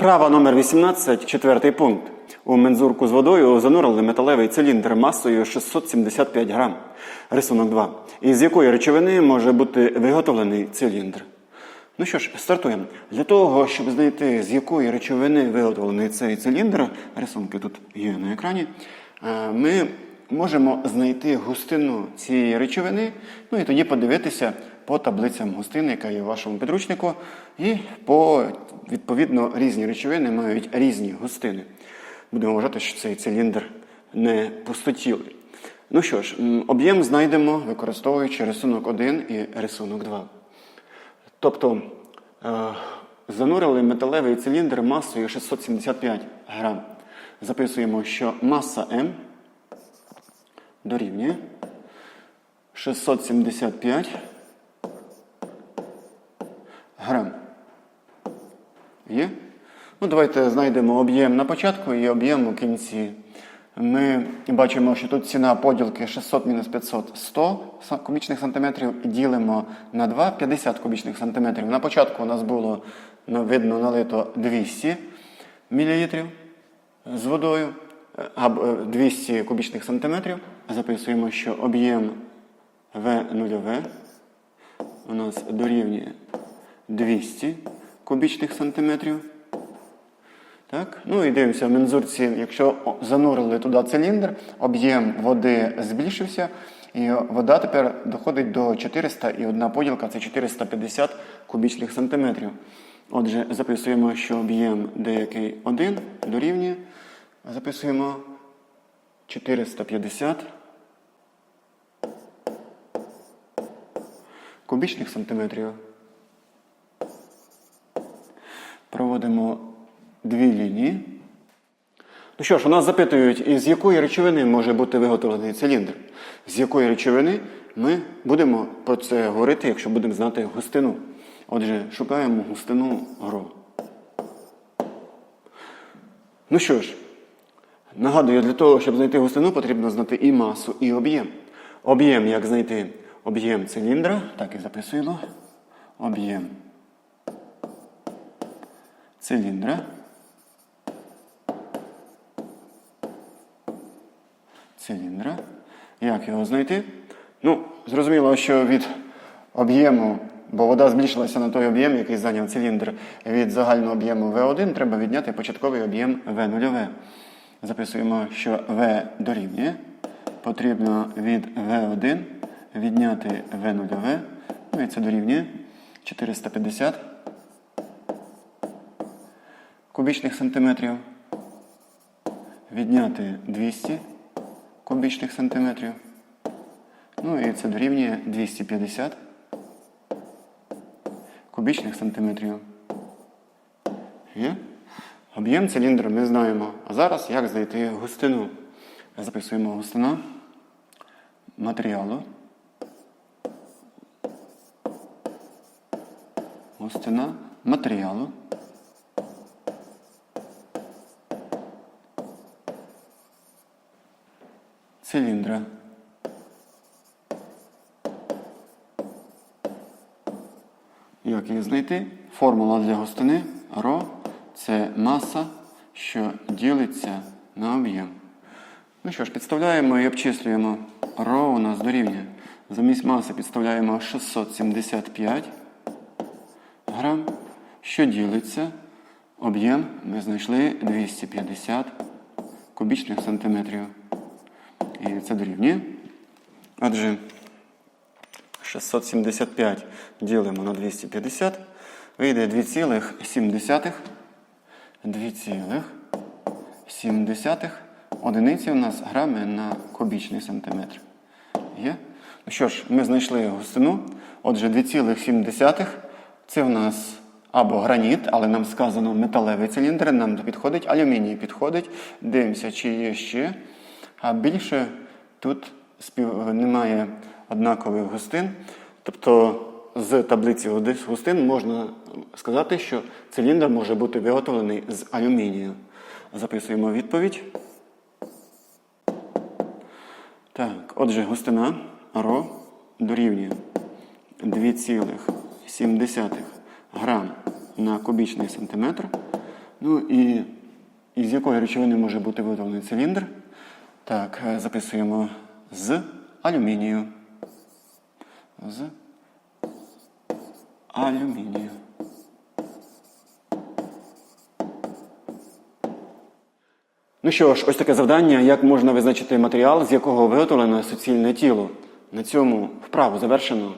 Вправа номер 18, четвертий пункт. У мензурку з водою занурили металевий циліндр масою 675 грам. Рисунок 2. Із якої речовини може бути виготовлений циліндр? Ну що ж, стартуємо. Для того, щоб знайти, з якої речовини виготовлений цей циліндр, рисунки тут є на екрані, е, ми можемо знайти густину цієї речовини, ну і тоді подивитися по таблицям густини, яка є в вашому підручнику, і по відповідно різні речовини мають різні густини. Будемо вважати, що цей циліндр не пустотілий. Ну що ж, об'єм знайдемо, використовуючи рисунок 1 і рисунок 2. Тобто е, занурили металевий циліндр масою 675 грам. Записуємо, що маса М дорівнює 675 грам. Є? Ну, давайте знайдемо об'єм на початку і об'єм у кінці. Ми бачимо, що тут ціна поділки 600 мінус 500 100 кубічних сантиметрів і ділимо на 2 50 кубічних сантиметрів. На початку у нас було ну, видно налито 200 мілілітрів з водою е, або е, 200 кубічних сантиметрів. Записуємо, що об'єм В0 у нас дорівнює 200 кубічних сантиметрів. Так? Ну і дивимося в мензурці, якщо занурили туди циліндр, об'єм води збільшився, і вода тепер доходить до 400, і одна поділка це 450 кубічних сантиметрів. Отже, записуємо, що об'єм деякий 1 дорівнює. Записуємо 450 кубічних сантиметрів. Проводимо дві лінії. Ну що ж, у нас запитують, із якої речовини може бути виготовлений циліндр? З якої речовини ми будемо про це говорити, якщо будемо знати густину. Отже, шукаємо густину ГРО. Ну що ж, нагадую, для того, щоб знайти густину, потрібно знати і масу, і об'єм. Об'єм, як знайти об'єм циліндра, так і записуємо. Об'єм циліндра. Циліндра. Як його знайти? Ну, зрозуміло, що від об'єму, бо вода збільшилася на той об'єм, який зайняв циліндр, від загального об'єму В1 треба відняти початковий об'єм В0. Записуємо, що В дорівнює. Потрібно від В1 відняти В0. Ну і це дорівнює 450 кубічних сантиметрів. Відняти 200 кубічних сантиметрів. Ну і це дорівнює 250 кубічних сантиметрів. Є? Об'єм циліндру ми знаємо. А зараз як знайти густину? Записуємо густина матеріалу. Густина матеріалу. циліндра. Як її знайти? Формула для густини ρ це маса, що ділиться на об'єм. Ну що ж, підставляємо і обчислюємо. ρ у нас дорівнює. Замість маси підставляємо 675 грам, що ділиться. Об'єм ми знайшли 250 кубічних сантиметрів. І це дорівнює. Отже, 675 ділимо на 250. Вийде 2,7. 2,7 одиниці у нас грами на кубічний сантиметр. Є? Ну що ж, ми знайшли густину. Отже, 2,7 це в нас або граніт, але нам сказано металевий циліндр, нам підходить, алюміній підходить. Дивимося, чи є ще. А більше тут немає однакових густин. Тобто з таблиці густин можна сказати, що циліндр може бути виготовлений з алюмінію. Записуємо відповідь. Так, отже, густина ро дорівнює 2,7 грам на кубічний сантиметр. Ну і із якої речовини може бути виготовлений циліндр? Так, е, записуємо з алюмінію. З алюмінію. Ну що ж, ось таке завдання, як можна визначити матеріал, з якого виготовлено суцільне тіло. На цьому вправу завершено.